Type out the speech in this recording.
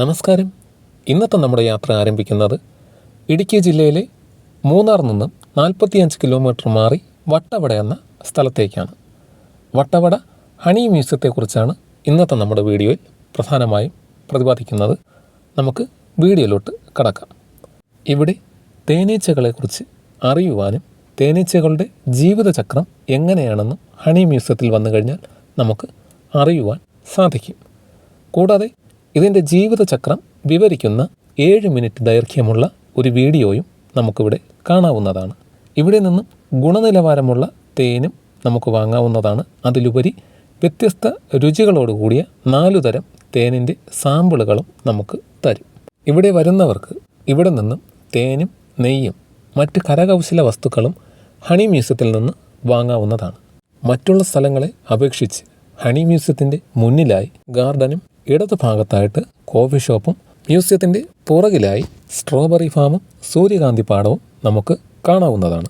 നമസ്കാരം. ഇന്നത്തെ നമ്മുടെ യാത്ര ആരംഭിക്കുന്നത് ഇടുക്കി ജില്ലയിലെ മൂന്നാർ നിന്നും നാൽപ്പത്തിയഞ്ച് കിലോമീറ്റർ മാറി വട്ടവട എന്ന സ്ഥലത്തേക്കാണ്. വട്ടവട ഹണി മ്യൂസിയത്തെക്കുറിച്ചാണ് ഇന്നത്തെ നമ്മുടെ വീഡിയോയിൽ പ്രധാനമായും പ്രതിപാദിക്കുന്നത്. നമുക്ക് വീഡിയോയിലോട്ട് കടക്കാം. ഇവിടെ തേനീച്ചകളെക്കുറിച്ച് അറിയുവാനും തേനീച്ചകളുടെ ജീവിതചക്രം എങ്ങനെയാണെന്നും ഹണി മ്യൂസിയത്തിൽ വന്നു കഴിഞ്ഞാൽ നമുക്ക് അറിയുവാൻ സാധിക്കും. കൂടാതെ ഇതിന്റെ ജീവിതചക്രം വിവരിക്കുന്ന ഏഴ് മിനിറ്റ് ദൈർഘ്യമുള്ള ഒരു വീഡിയോയും നമുക്കിവിടെ കാണാവുന്നതാണ്. ഇവിടെ നിന്നും ഗുണനിലവാരമുള്ള തേനും നമുക്ക് വാങ്ങാവുന്നതാണ്. അതിലുപരി വ്യത്യസ്ത രുചികളോടുകൂടിയ നാലു തരം തേനിന്റെ സാമ്പിളുകളും നമുക്ക് തരും. ഇവിടെ വരുന്നവർക്ക് ഇവിടെ നിന്നും തേനും നെയ്യും മറ്റ് കരകൗശല വസ്തുക്കളും ഹണി മ്യൂസിയത്തിൽ നിന്ന് വാങ്ങാവുന്നതാണ്. മറ്റുള്ള സ്ഥലങ്ങളെ അപേക്ഷിച്ച് ഹണി മ്യൂസിയത്തിന്റെ മുന്നിലായി ഗാർഡനും ഇടതു ഭാഗത്തായിട്ട് കോഫി ഷോപ്പും മ്യൂസിയത്തിന്റെ പുറകിലായി സ്ട്രോബെറി ഫാമും സൂര്യകാന്തി പാടവും നമുക്ക് കാണാവുന്നതാണ്.